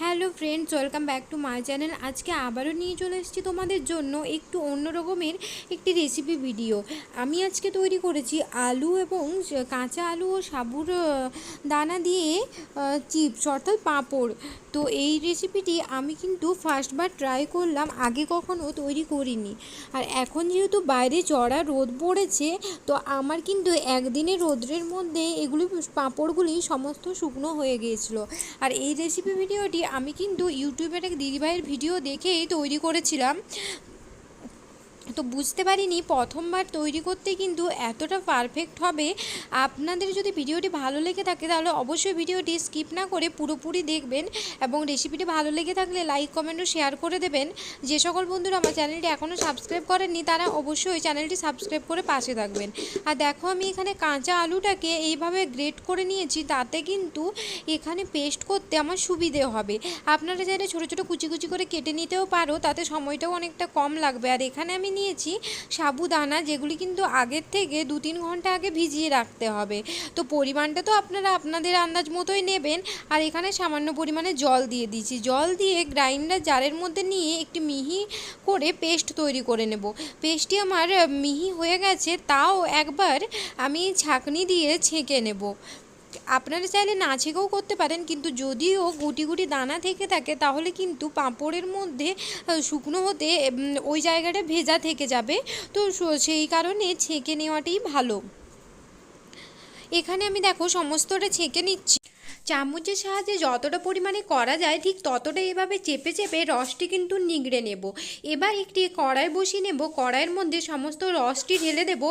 Hey. Hello friends welcome back to my channel আজকে আবারও নিয়ে চলে এসেছি তোমাদের জন্য একটু অন্য রকমের একটি রেসিপি ভিডিও আমি আজকে তৈরি করেছি আলু এবং কাঁচা আলু ও সাবুর দানা দিয়ে চিপস অর্থাৎ পাঁপড়। তো এই রেসিপিটি আমি কিন্তু ফার্স্টবার ট্রাই করলাম, আগে কখনও তৈরি করিনি। আর এখন যেহেতু বাইরে চড়া রোদ পড়েছে, তো আমার কিন্তু একদিনে রোদ্রের মধ্যে এগুলি, পাঁপড়গুলি সমস্ত শুকনো হয়ে গিয়েছিল। আর এই রেসিপি ভিডিওটি আমি কিন্তু ইউটিউবের এক দিদিভাইয়ের ভিডিও দেখেই তৈরি করেছিলাম। তো বুঝতে পারিনি প্রথমবার তৈরি করতে কিন্তু এতটা পারফেক্ট হবে। আপনাদের যদি ভিডিওটি ভালো লেগে থাকে তাহলে অবশ্যই ভিডিওটি স্কিপ না করে পুরোপুরি দেখবেন এবং রেসিপিটি ভালো লেগে থাকলে লাইক কমেন্ট ও শেয়ার করে দেবেন। যে সকল বন্ধুরা আমার চ্যানেলটি এখনও সাবস্ক্রাইব করেননি তারা অবশ্যই চ্যানেলটি সাবস্ক্রাইব করে পাশে থাকবেন। আর দেখো আমি এখানে কাঁচা আলুটাকে এইভাবে গ্রেট করে নিয়েছি তাতে কিন্তু এখানে পেস্ট করতে আমার সুবিধে হবে। আপনারা চাইলে ছোটো ছোটো কুচি কুচি করে কেটে নিতেও পারো, তাতে সময়টাও অনেকটা কম লাগবে। আর এখানে আমি নিয়েছি সাবুদানা, যেগুলি কিন্তু আগের থেকে দু তিন ঘণ্টা আগে ভিজিয়ে রাখতে হবে। তো পরিমাণটা তো আপনারা আপনাদের আন্দাজ মতোই নেবেন। আর এখানে সামান্য পরিমাণে জল দিয়ে দিয়েছি। জল দিয়ে গ্রাইন্ডার জারের মধ্যে নিয়ে একটি মিহি করে পেস্ট তৈরি করে নেব। পেস্টটি আমার মিহি হয়ে গেছে, তাও একবার আমি ছাঁকনি দিয়ে ছেঁকে নেব। আপনারা চাইলে না ছেঁকেও করতে পারেন, কিন্তু যদিও গুটি গুটি দানা থেকে থাকে, তাহলে কিন্তু পাঁপড়ের মধ্যে শুকনো হতে ওই জায়গাটা ভেজা থেকে যাবে। তো সেই কারণে ছেঁকে নেওয়াটাই ভালো। এখানে আমি দেখো সমস্তটা ছেঁকে নিচ্ছি। চামচের সাহায্যে যতটা পরিমাণে করা যায়, ঠিক ততটা এভাবে চেপে চেপে রসটি কিন্তু নিগড়ে নেব। এবার একটি কড়াই বসিয়ে নেব। কড়াইয়ের মধ্যে সমস্ত রসটি ঢেলে দেব।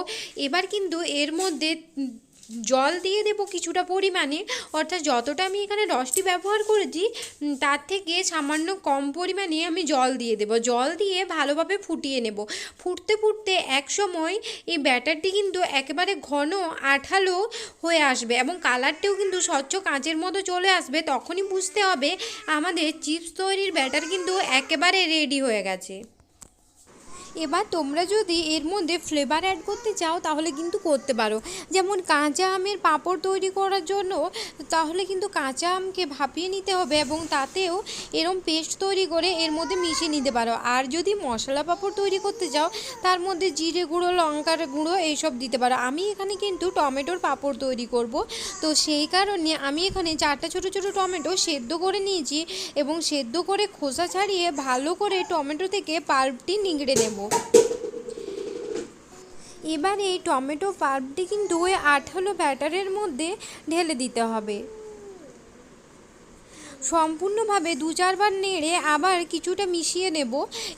এবার কিন্তু এর মধ্যে জল দিয়ে দেব কিছুটা পরিমাণে। অর্থাৎ যতটা আমি এখানে রসটি ব্যবহার করেছি তার থেকে সামান্য কম পরিমাণে আমি জল দিয়ে দেব। জল দিয়ে ভালোভাবে ফুটিয়ে নেব। ফুটতে ফুটতে এক সময় এই ব্যাটারটি কিন্তু একেবারে ঘন, আঠালো হয়ে আসবে এবং কালারটিও কিন্তু স্বচ্ছ কাঁচের মতো চলে আসবে। তখনই বুঝতে হবে আমাদের চিপস তৈরির ব্যাটার কিন্তু একেবারে রেডি হয়ে গেছে। এবার তোমরা যদি এর মধ্যে ফ্লেভার অ্যাড করতে চাও, তাহলে কিন্তু করতে পারো। যেমন কাঁচা আমের পাঁপড় তৈরি করার জন্য, তাহলে কিন্তু কাঁচা আমকে ভাপিয়ে নিতে হবে এবং তাতেও এরম পেস্ট তৈরি করে এর মধ্যে মিশিয়ে নিতে পারো। আর যদি মশলা পাঁপড় তৈরি করতে চাও, তার মধ্যে জিরে গুঁড়ো, লঙ্কার গুঁড়ো এইসব দিতে পারো। আমি এখানে কিন্তু টমেটোর পাঁপড় তৈরি করব। তো সেই কারণে আমি এখানে চারটা ছোটো ছোটো টমেটো সেদ্ধ করে নিয়েছি এবং সেদ্ধ করে খোসা ছাড়িয়ে ভালো করে টমেটো থেকে পাল্পটি নিংড়ে নেব। এবার এই টমেটো পাল্পটি কিন্তু ওই আঠালো ব্যাটারের মধ্যে ঢেলে দিতে হবে। সম্পূর্ণভাবে দু চারবার নেড়ে আবার কিছুটা মিশিয়ে নেব।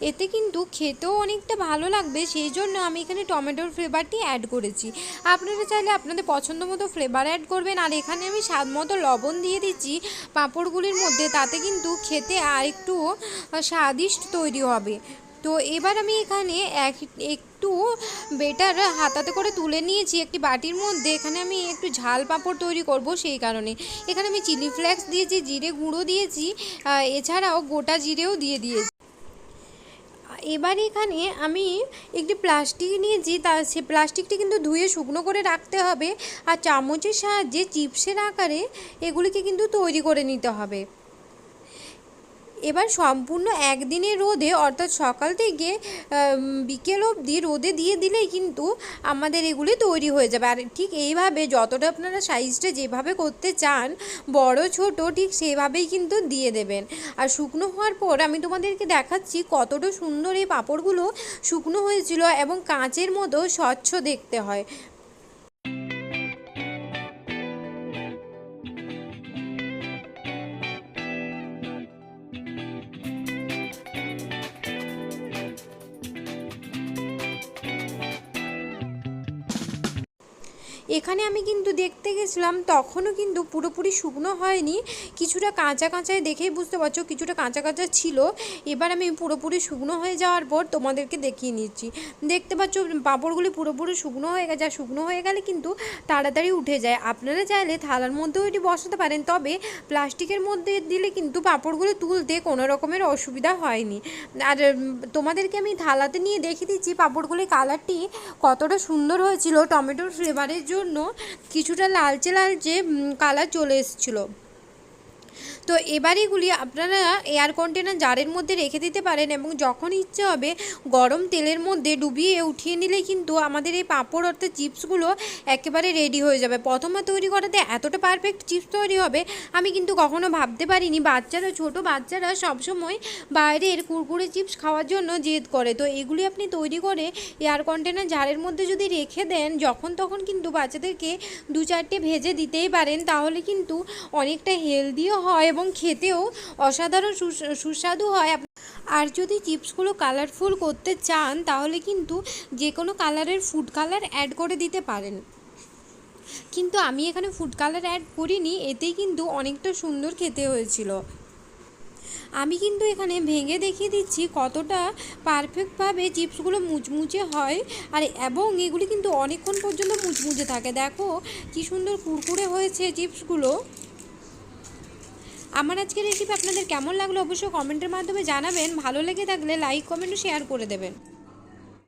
এতে কিন্তু খেতেও অনেকটা ভালো লাগবে, সেই জন্য আমি এখানে টমেটোর ফ্লেভারটি অ্যাড করেছি। আপনারা চাইলে আপনাদের পছন্দ মতো ফ্লেভার অ্যাড করবেন। আর এখানে আমি স্বাদ মতো লবণ দিয়ে দিচ্ছি পাঁপড়গুলির মধ্যে, তাতে কিন্তু খেতে আর একটু স্বাদিষ্ট তৈরি হবে। তো এবার আমি এখানে এক, একটু বেটার হাতাতে করে তুলে নিয়েছি একটি বাটির মধ্যে। এখানে আমি একটু ঝাল পাঁপড় তৈরি করব সেই কারণে। এখানে আমি চিলি ফ্লেক্স দিয়েছি, জিরে গুঁড়ো দিয়েছি এছাড়াও গোটা জিরেও দিয়ে দিয়েছি। এবার এখানে আমি একটি প্লাস্টিক নিয়েছি, তা সে প্লাস্টিকটি কিন্তু ধুয়ে শুকনো করে রাখতে হবে। আর চামচের সাহায্যে চিপসের আকারে এগুলিকে কিন্তু তৈরি করে নিতে হবে। এবার সম্পূর্ণ একদিনের রোদে, অর্থাৎ সকাল থেকে বিকেল অবধি রোদে দিয়ে দিলেই কিন্তু আমাদের এগুলি তৈরি হয়ে যাবে। আর ঠিক এইভাবে যতটা আপনারা সাইজটা যেভাবে করতে চান, বড়, ছোট, ঠিক সেভাবেই কিন্তু দিয়ে দেবেন। আর শুকনো হওয়ার পর আমি তোমাদেরকে দেখাচ্ছি কতটা সুন্দর এই পাঁপড়গুলো শুকনো হয়েছিল এবং কাঁচের মতো স্বচ্ছ দেখতে হয়। এখানে আমি কিন্তু দেখতে গেছিলাম, তখনও কিন্তু পুরোপুরি শুকনো হয়নি। কিছুটা কাঁচা কাঁচায় দেখেই বুঝতে পারছ, কিছুটা কাঁচা কাঁচা ছিল। এবার আমি পুরোপুরি শুকনো হয়ে যাওয়ার পর তোমাদেরকে দেখিয়ে নিচ্ছি। দেখতে পাচ্ছ, পাঁপড়গুলি পুরোপুরি শুকনো হয়ে গেছে, আর শুকনো হয়ে গেলে কিন্তু তাড়াতাড়ি উঠে যায়। আপনারা চাইলে থালার মধ্যেও এটি বসাতে পারেন, তবে প্লাস্টিকের মধ্যে দিলে কিন্তু পাঁপড়গুলো তুলতে কোনো রকমের অসুবিধা হয়নি। আর তোমাদেরকে আমি থালাতে নিয়ে দেখিয়ে দিচ্ছি পাঁপড়গুলির কালারটি কতটা সুন্দর হয়েছিল। টমেটোর ফ্লেভারের জন্য কিছুটা লালচে লালচে কালার চলে এসেছিল। তো এবার এগুলি আপনারা এয়ার কন্টেনার জারের মধ্যে রেখে দিতে পারেন এবং যখন ইচ্ছে হবে গরম তেলের মধ্যে ডুবিয়ে উঠিয়ে নিলে কিন্তু আমাদের এই পাঁপড় অর্থাৎ চিপসগুলো একেবারে রেডি হয়ে যাবে। প্রথমবার তৈরি করাতে এতটা পারফেক্ট চিপস তৈরি হবে, আমি কিন্তু কখনো ভাবতে পারিনি। বাচ্চারা, ছোট বাচ্চারা সবসময় বাইরের কুরকুরে চিপস খাওয়ার জন্য জেদ করে। তো এগুলি আপনি তৈরি করে এয়ার কন্টেনার জারের মধ্যে যদি রেখে দেন, যখন তখন কিন্তু বাচ্চাদেরকে দু চারটে ভেজে দিতেই পারেন, তাহলে কিন্তু অনেকটা হেলদিও হয় এবং খেতেও অসাধারণ সুস্বাদু হয়। আর যদি চিপসগুলো কালারফুল করতে চান, তাহলে কিন্তু যে কোনো কালারের ফুড কালার অ্যাড করে দিতে পারেন। কিন্তু আমি এখানে ফুড কালার অ্যাড করিনি, এতেই কিন্তু অনেকটা সুন্দর খেতে হয়েছিল। আমি কিন্তু এখানে ভেঙে দেখিয়ে দিচ্ছি কতটা পারফেক্টভাবে চিপসগুলো মুচমুচে হয় আর, এবং এগুলি কিন্তু অনেকক্ষণ পর্যন্ত মুচমুচে থাকে। দেখো কি সুন্দর কুরকুরে হয়েছে চিপসগুলো। আমার আজকের রেসিপি আপনাদের কেমন লাগল অবশ্যই কমেন্টের মাধ্যমে জানাবেন। ভালো লেগে থাকলে লাইক কমেন্ট ও শেয়ার করে দেবেন।